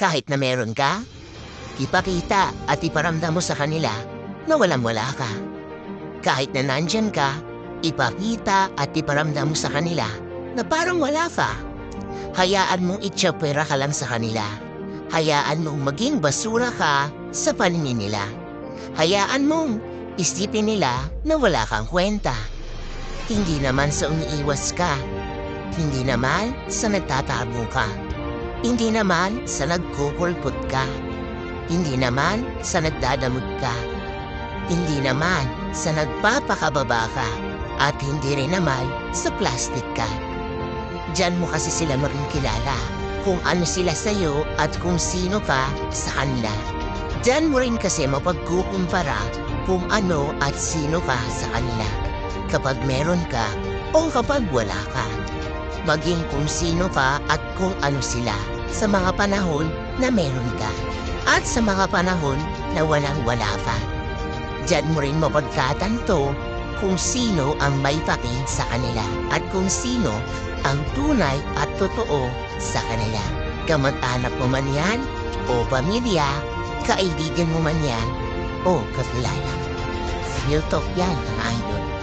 Kahit na meron ka, ipakita at iparamdam mo sa kanila na walang wala ka. Kahit na nandyan ka, ipakita at iparamdam mo sa kanila na parang wala ka. Hayaan mong itsapwera ka lang sa kanila. Hayaan mong maging basura ka sa paningin nila. Hayaan mong isipin nila na wala kang kwenta. Hindi naman sa umiiwas ka. Hindi naman sa nagtatago ka. Hindi naman sa nagkukulpot ka. Hindi naman sa nagdadamot ka. Hindi naman sa nagpapakababa ka. At hindi rin naman sa plastic ka. Diyan mo kasi sila makikilala kung ano sila sa'yo at kung sino ka sa kanila. Diyan mo rin kasi mapagkukumpara kung ano at sino ka sa kanila. Kapag meron ka o kapag wala ka. Maging kung sino ka at kung ano sila sa mga panahon na meron ka. At sa mga panahon na walang wala ka. Diyan mo rin mapagkatanto kung sino ang may paki sa kanila at kung sino ang tunay at totoo sa kanila. Kamag-anak mo man yan o pamilya, kaibigan mo man yan o kakilala. Real talk yan, mga idol.